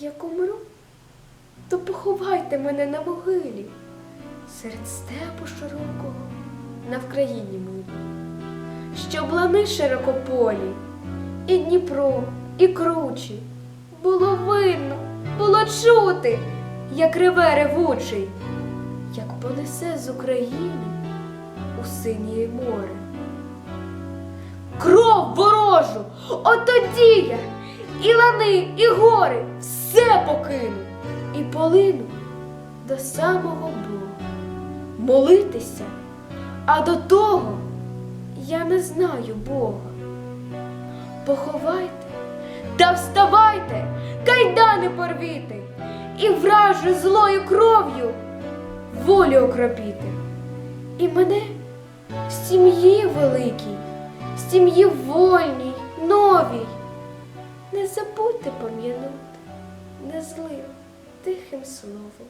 як умру, то поховайте мене на могилі серед степу широкого на Вкраїні милій, щоб лани широкополі, і Дніпро, і кручі. Було видно, було чути, як реве ревучий, як понесе з України у синє море. Кров ворожу, от тоді я і лани, і гори все покину і полину до самого Бога. Молитися, а до того я не знаю Бога. Поховайте та вставайте, кайдани порвіти, і вражу злою кров'ю волю окропіти. І мене в сім'ї великій, в сім'ї вольній, новій. Не забудьте пом'янути незлим тихим словом.